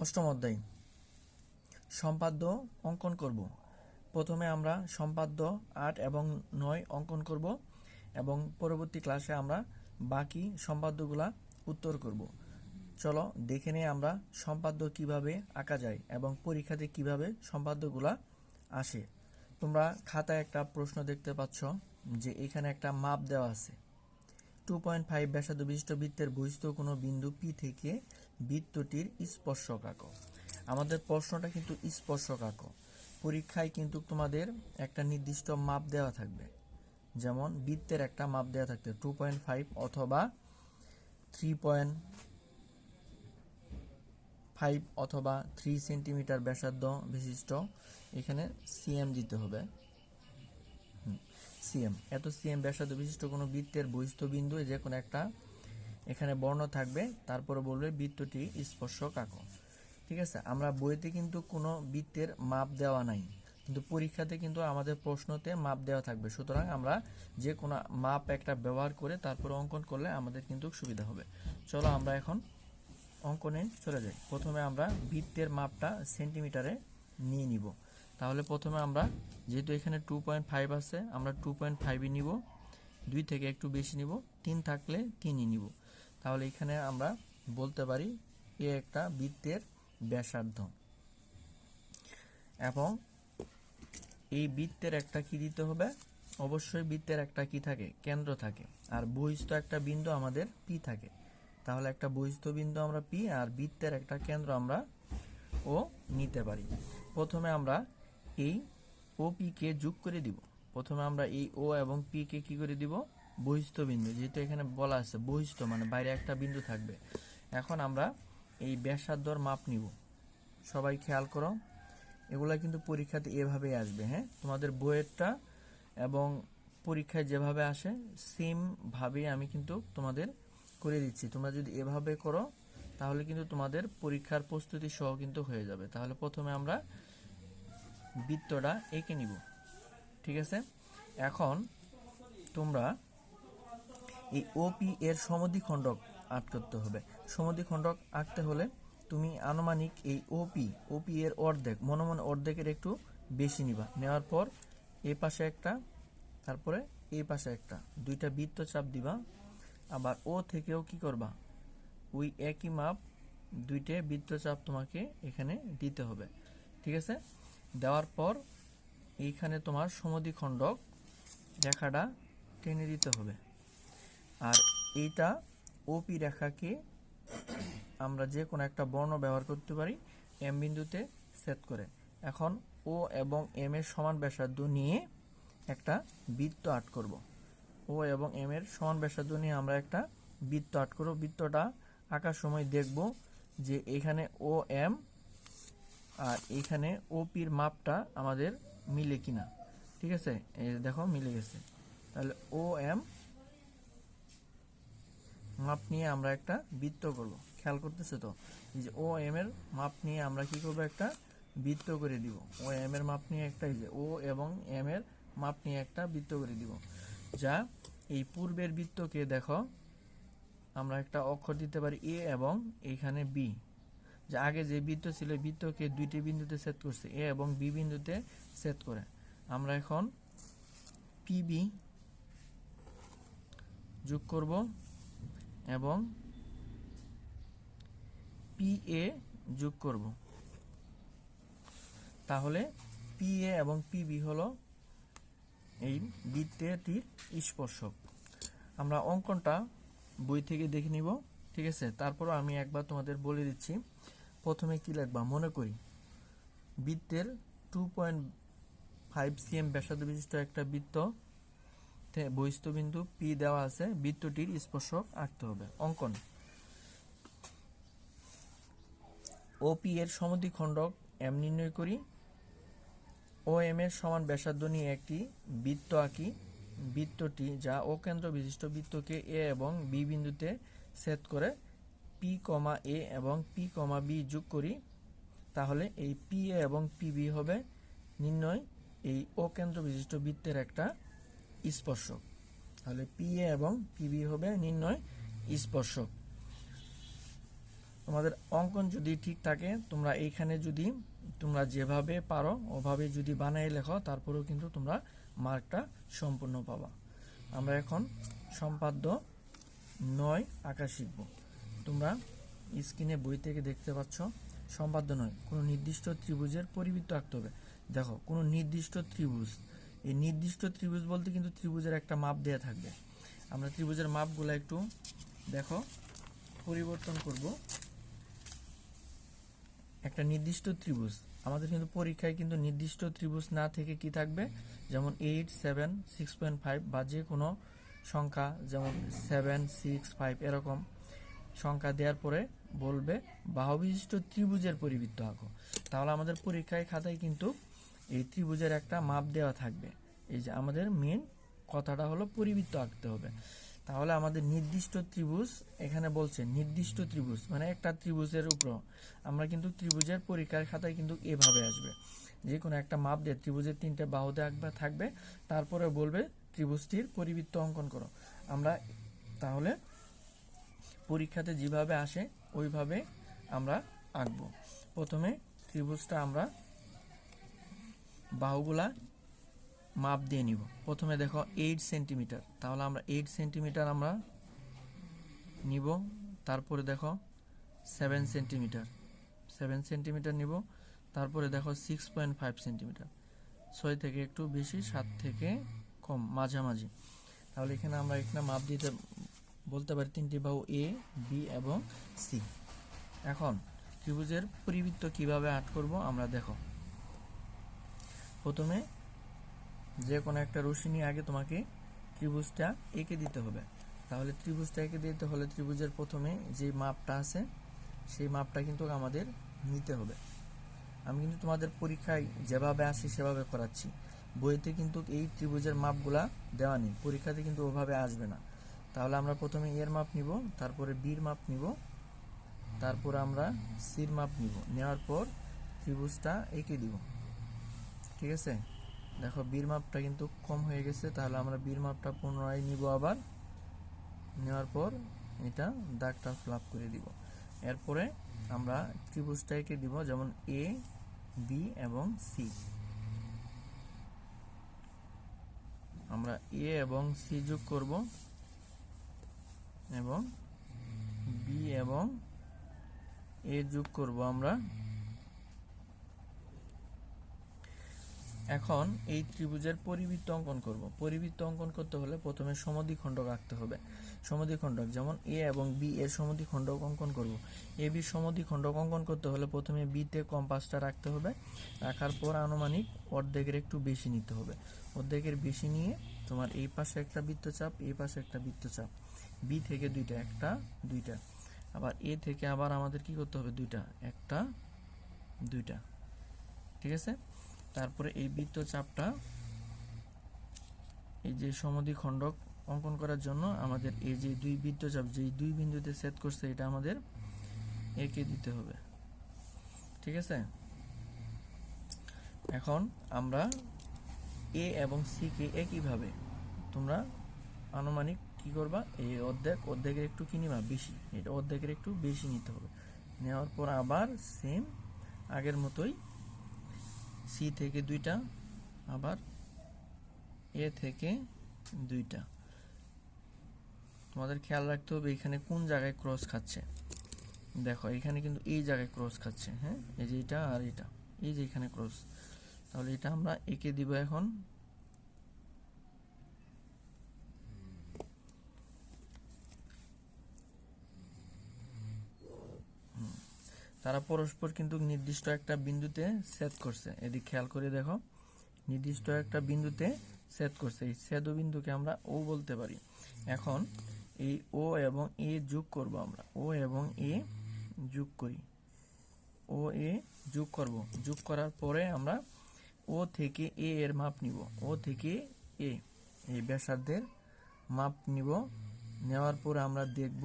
অষ্টম অধ্যায়। সম্পাদ্য অঙ্কন করব। প্রথমে আমরা সম্পাদ্য আট এবং নয় অঙ্কন করব এবং পরবর্তী ক্লাসে আমরা বাকি সম্পাদ্যগুলা উত্তর করব। চলো দেখে নিয়ে আমরা সম্পাদ্য কীভাবে আঁকা যায় এবং পরীক্ষাতে কীভাবে সম্পাদ্যগুলা আসে। তোমরা খাতায় একটা প্রশ্ন দেখতে পাচ্ছ যে এখানে একটা মাপ দেওয়া আছে। টু পয়েন্ট ফাইভ ব্যাসার্ধ বিশিষ্ট বৃত্তের বহিস্থ কোনো বিন্দু পি থেকে বৃত্তটির স্পর্শক আঁকো আমাদের প্রশ্নটা কিন্তু স্পর্শক আঁকো পরীক্ষায় কিন্তু তোমাদের একটা নির্দিষ্ট মাপ দেওয়া থাকবে। যেমন বৃত্তের একটা মাপ দেওয়া থাকবে টু পয়েন্ট ফাইভ অথবা থ্রি পয়েন্ট ফাইভ অথবা থ্রি সেন্টিমিটার ব্যাসার্ধ বিশিষ্ট এখানে সিএম দিতে হবে। সিএম এত সিএম ব্যাসার্ধ বিশিষ্ট কোনো বৃত্তের বহিস্থ বিন্দু যে কোনো একটা এখানে বর্ণ থাকবে, তারপরে বলবে বৃত্তটি স্পর্শক আঁকো। ঠিক আছে? আমরা বইতে কিন্তু কোনো বৃত্তের মাপ দেওয়া নাই। কিন্তু পরীক্ষাতে কিন্তু আমাদের প্রশ্নতে মাপ দেওয়া থাকবে। সুতরাং আমরা যে কোনো মাপ একটা ব্যবহার করে তারপরে অঙ্কন করলে আমাদের কিন্তু সুবিধা হবে। চলো আমরা এখন অঙ্কনে চলে যাই। প্রথমে আমরা বৃত্তের মাপটা সেন্টিমিটারে নিয়ে নিব। তাহলে প্রথমে আমরা, যেহেতু এখানে টু পয়েন্ট ফাইভ আছে, আমরা টু পয়েন্ট ফাইভই নিব। দুই থেকে একটু বেশি নিব। তিন থাকলে তিনই নিব। তাহলে এখানে আমরা বলতে পারি এ একটা বৃত্তের ব্যাসার্ধ। এবং এই বৃত্তের একটা কি দিতে হবে? অবশ্যই বৃত্তের একটা কি থাকে? কেন্দ্র থাকে। আর বহিস্থ একটা বিন্দু আমাদের পি থাকে। তাহলে একটা বহিস্থ বিন্দু আমরা পি আর বৃত্তের একটা কেন্দ্র আমরা ও নিতে পারি। প্রথমে আমরা এই ও পি কে যোগ করে দিব। প্রথমে আমরা এই ও এবং পি কে কি করে দিব? বহিস্থ বিন্দু, যেহেতু এখানে বলা আছে বহিস্থ মানে বাইরে একটা বিন্দু থাকবে। এখন আমরা এই ব্যাসার্ধর মাপ নিব। সবাই খেয়াল করো, এগুলা কিন্তু পরীক্ষাতে এভাবেই আসবে হ্যাঁ? তোমাদের বইয়েরটা এবং পরীক্ষায় যেভাবে আসে সেম ভাবেই আমি কিন্তু তোমাদের করে দিচ্ছি। তোমরা যদি এভাবে করো, তাহলে কিন্তু তোমাদের পরীক্ষার প্রস্তুতি সহ কিন্তু হয়ে যাবে। তাহলে প্রথমে আমরা বৃত্তটা এঁকে নিব। ঠিক আছে? এখন তোমরা এই ওপি এর সমধি সমদ্বিখণ্ডক আট করতে হবে। সমধি সমদ্বিখণ্ডক আঁকতে হলে তুমি আনুমানিক এই ওপি ওপি এর অর্ধেক মনে মনে অর্ধেকের একটু বেশি নিবা। নেওয়ার পর এ পাশে একটা, তারপরে এই পাশে একটা, দুইটা বৃত্ত চাপ দিবা। আবার ও থেকেও কি করবা? ওই একই মাপ দুইটা বৃত্তচাপ তোমাকে এখানে দিতে হবে। ঠিক আছে? দেওয়ার পর এইখানে তোমার সমদ্বিখণ্ডক রেখাটা টেনে দিতে হবে। আর এইটা ওপি রেখাকে আমরা যে কোনো একটা বর্ণ ব্যবহার করতে পারি এম বিন্দুতে সেট করে। এখন ও এবং এম এর সমান ব্যাসার্ধ নিয়ে একটা বৃত্ত আট করব। ও এবং এম এর সমান ব্যাসার্ধ নিয়ে আমরা একটা বৃত্ত আট করব। বৃত্তটা আঁকার সময় দেখব যে এখানে ও এম আর এখানে ওপির মাপটা আমাদের মিলে কিনা। ঠিক আছে? দেখো, মিলে গেছে। তাহলে ও এম মাপ নিয়ে আমরা একটা বৃত্ত করব। খেয়াল করতেছে তো? এই যে ও এম এর মাপ নিয়ে আমরা কি করব একটা বৃত্ত করে দিব। ও এম এর মাপ নিয়ে একটা এই যে ও এবং এম এর মাপ নিয়ে একটা বৃত্ত করে দিব। যা এই পূর্বের বৃত্তকে দেখো, আমরা একটা অক্ষর দিতে পারি এ এবং এইখানে বি যে আগে যে বৃত্ত ছিল বৃত্তকে দুইটি বিন্দুতে সেট করছে। এ এবং বি বিন্দুতে সেট করে। আমরা এখন পিবি যোগ করব। এবং পি এ যোগ করব। তাহলে পি এ এবং পিবি হলো এই বৃত্তটির স্পর্শক। আমরা অঙ্কনটা বই থেকে দেখে নিব, ঠিক আছে? তারপরও আমি একবার তোমাদের বলে দিচ্ছি। প্রথমে কি লিখবা? মনে করি। বৃত্তের টু পয়েন্ট ফাইভ সিএম ব্যাসার্ধ বিশিষ্ট একটা বৃত্ত তে- বহিস্থ বিন্দু পি দেওয়া আছে, বৃত্তটির স্পর্শক আঁকতে হবে, অঙ্কন। ওপি এর সমদ্বিখণ্ডক এম নির্ণয় করি। ও এম এর সমান ব্যাসার্ধ নিয়ে একটি বৃত্ত আঁকি। বৃত্তটি যা অকেন্দ্র বিশিষ্ট বৃত্তকে এ এবং বি বিন্দুতে সেট করে পি কমা এ এবং পি কমা বি যোগ করি, তাহলে এই পি এ এবং পি বি হবে। নির্ণয়, এই অকেন্দ্র বিশিষ্ট বৃত্তের একটা স্পর্শক। তাহলে পি এ এবং পি বি হবে নির্ণয় স্পর্শক। তোমাদের অঙ্কন যদি ঠিক থাকে, তোমরা এইখানে যদি তোমরা যেভাবে পারো, ওভাবে যদি বানাই লেখো, তারপরেও কিন্তু তোমরা মার্কটা সম্পূর্ণ পাবা। আমরা এখন সম্পাদ্য নয় আঁকা শিখব। তোমরা স্ক্রিনে বই থেকে দেখতে পাচ্ছ, সম্পাদ্য নয়, কোনো নির্দিষ্ট ত্রিভুজের পরিবৃত্ত আঁকতে হবে। দেখো, কোনো নির্দিষ্ট ত্রিভুজ এই নির্দিষ্ট ত্রিভুজ বলতে কিন্তু ত্রিভুজের একটা মাপ দেয়া থাকবে। আমরা ত্রিভুজের মাপগুলো একটু দেখো, পরিবর্তন করব। একটা নির্দিষ্ট ত্রিভুজ। আমাদের কিন্তু পরীক্ষায় কিন্তু নির্দিষ্ট ত্রিভুজ না থেকে কি থাকবে? যেমন eight seven six point five বা যে কোনো সংখ্যা, যেমন সেভেন সিক্স ফাইভ এরকম সংখ্যা দেওয়ার পরে বলবে বাহু বিশিষ্ট ত্রিভুজের পরিবৃত্ত আঁকো। তাহলে আমাদের পরীক্ষায় খাতায় কিন্তু এই ত্রিভুজের একটা মাপ দেওয়া থাকবে। এই যে আমাদের মেন কথাটা হলো পরিবৃত্ত আঁকতে হবে। তাহলে আমাদের নির্দিষ্ট ত্রিভুজ এখানে বলছে, নির্দিষ্ট ত্রিভুজ মানে একটা ত্রিভুজের উপর। আমরা কিন্তু ত্রিভুজের পরীক্ষার খাতায় কিন্তু এভাবে আসবে। যে কোনো একটা মাপ দিয়ে ত্রিভুজের তিনটে বাহুতে আঁকবে, থাকবে। তারপরে বলবে ত্রিভুজটির পরিবৃত্ত অঙ্কন করো। আমরা তাহলে পরীক্ষাতে যেভাবে আসে, ওইভাবে আমরা আঁকবো। প্রথমে ত্রিভুজটা আমরা বাহুগুলা মাপ দিয়ে নিব। প্রথমে দেখো এইট সেন্টিমিটার তাহলে আমরা এইট সেন্টিমিটার আমরা নিব। তারপরে দেখো সেভেন সেন্টিমিটার সেভেন সেন্টিমিটার নিব। তারপরে দেখো সিক্স পয়েন্ট ফাইভ সেন্টিমিটার ছয় থেকে একটু বেশি, সাত থেকে কম, মাঝামাঝি। তাহলে এখানে আমরা এখানে মাপ দিতে, বলতে পারি তিনটি বাহু এ বি এবং সি এখন ত্রিভুজের পরিবৃত্ত কীভাবে আট করব আমরা দেখো। প্রথমে যে কোনো একটা রশি নিয়ে আগে তোমাকে ত্রিভুজটা এঁকে দিতে হবে। তাহলে ত্রিভুজটা এঁকে দিতে হলে ত্রিভুজের প্রথমে যে মাপটা আছে, সেই মাপটা কিন্তু আমাদের নিতে হবে। আমি কিন্তু তোমাদের পরীক্ষায় যেভাবে আসি সেভাবে করাচ্ছি। বইতে কিন্তু এই ত্রিভুজের মাপগুলা দেওয়া নেই। পরীক্ষাতে কিন্তু ওভাবে আসবে না। তাহলে আমরা প্রথমে এর মাপ নিব, তারপরে বির মাপ নিব, তারপর আমরা সির মাপ নিব। নেওয়ার পর ত্রিভুজটা এঁকে দিব। ঠিক আছে? দেখো বীর মাপটা কিন্তু কম হয়ে গেছে, তাহলে আমরা বীর মাপটা পুনরায় নিব আবার। নেওয়ার পর এটা দাগটা ফ্লাপ করে দিব। এরপরে আমরা ত্রিভুজটা এঁকে দিব, যেমন এ বি এবং সি আমরা এ এবং সি যোগ করব, এবং বি এবং এ যোগ করব আমরা। এখন এই ত্রিভুজের পরিবৃত্ত অঙ্কন করব। পরিবৃত্ত অঙ্কন করতে হলে প্রথমে সমদ্বিখণ্ডক আঁকতে হবে। সমদ্বিখণ্ডক, যেমন এ এবং বি এর সমদ্বিখণ্ডক অঙ্কন করব। এ বি সমদ্বিখণ্ডক অঙ্কন করতে হলে প্রথমে বিতে কম্পাসটা রাখতে হবে। রাখার পর আনুমানিক অর্ধেকের একটু বেশি নিতে হবে। অর্ধেকের বেশি নিয়ে তোমার এই পাশে একটা বৃত্তচাপ, এই পাশে একটা বৃত্তচাপ। বি থেকে দুইটা, একটা, দুইটা। আবার এ থেকে আবার আমাদের কি করতে হবে? দুইটা, একটা, দুইটা। ঠিক আছে? তারপরে এই বৃত্তচাপটা এই যে সমদ্বিখণ্ডক অঙ্কন করার জন্য আমাদের এই যে দুই বৃত্তচাপ যে দুই বিন্দুতে সেট করছে, এটা আমাদের এঁকে দিতে হবে। ঠিক আছে? এখন আমরা এ এবং সি কে একইভাবে তোমরা আনুমানিক কি করবা? এই অর্ধেক, অর্ধেকের একটু কি নিবা? বেশি। এটা অর্ধেকের একটু বেশি নিতে হবে। নেওয়ার পর আবার সেম আগের মতোই সি থেকে দুইটা, আবার এ থেকে দুইটা। তোমাদের খেয়াল রাখতে হবে এখানে কোন জায়গায় ক্রস খাচ্ছে। দেখো, এখানে কিন্তু এই জায়গায় ক্রস খাচ্ছে হ্যাঁ? এই যে এটা আর এটা, এই যে এখানে ক্রস তাহলে এটা আমরা এঁকে দিব এখন তারা পরস্পর কিন্তু নির্দিষ্ট একটা বিন্দুতে সেট করছে। এদিক খেয়াল করে দেখো, নির্দিষ্ট একটা বিন্দুতে সেট করছে। এই ছেদ বিন্দুকে আমরা ও বলতে পারি। এখন এই ও এবং এ যোগ করব আমরা। ও এবং এ যোগ করি। ও এ যোগ করব। যোগ করার পরে আমরা ও থেকে এ এর মাপ নিব। ও থেকে এ এই ব্যাসার্ধের মাপ নিব। নেওয়ার পর আমরা দেখব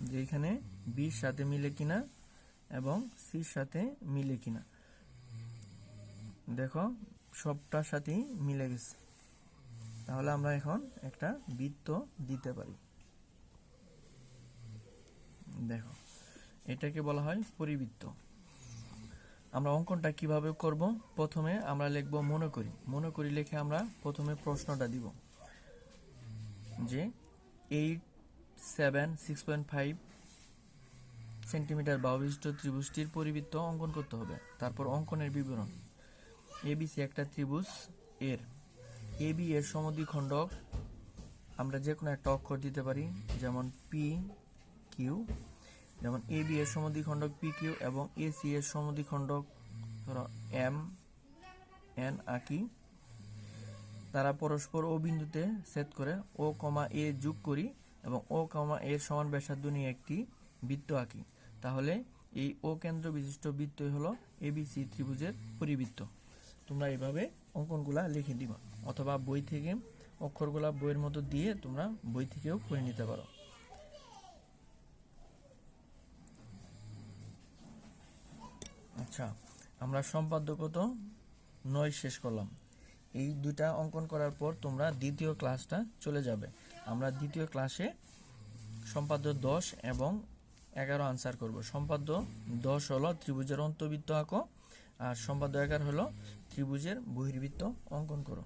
যে এখানে বির সাথে মিলে কিনা এবং সির সাথে মিলে কিনা। দেখো সবটার সাথেই মিলে গেছে। তাহলে আমরা এখন একটা বৃত্ত দিতে পারি। দেখো, এটাকে বলা হয় পরিবৃত্ত। আমরা অঙ্কনটা কীভাবে করব? প্রথমে আমরা লিখব মনে করি। মনে করি লিখে আমরা প্রথমে প্রশ্নটা দিব। যে eight, seven, six point five centimetre বা অবিশিষ্ট ত্রিভুজটির পরিবৃত্ত অঙ্কন করতে হবে। তারপর অঙ্কনের বিবরণ। এবিসি একটা ত্রিভুজ এর। এ এবি এর সমদ্বিখণ্ডক আমরা যে কোনো একটা অক্ষর দিতে পারি, যেমন পি কিউ। যেমন এ বি এর সমদ্বিখণ্ডক পি কিউ এবং এ সি এর সমদ্বিখণ্ডক ধরো এম, এন আঁকি তারা পরস্পর ও বিন্দুতে সেট করে ও কমা এ যোগ করি এবং ও কমা এর সমান ব্যাসার্ধ নিয়ে একটি বৃত্ত আঁকি। তাহলে এই ও কেন্দ্র বিশিষ্ট বৃত্তই হলো এবিসি ত্রিভুজের পরিবৃত্ত। তোমরা এইভাবে অঙ্কনগুলা লিখে দিবা, অথবা বই থেকে অক্ষরগুলা বইয়ের মতো দিয়ে তোমরা বই থেকেও করে নিতে পারো। আচ্ছা আমরা সম্পাদ্যগত নয় শেষ করলাম। এই দুইটা অঙ্কন করার পর তোমরা দ্বিতীয় ক্লাসটা চলে যাবে। আমরা দ্বিতীয় ক্লাসে সম্পাদ্য দশ এবং এগারো আনসার করব। সম্পাদ্য দশ হলো ত্রিভুজের অন্তবৃত্ত আঁকো, আর সম্পাদ্য এগারো হলো ত্রিভুজের বহির্বৃত্ত অঙ্কন করো।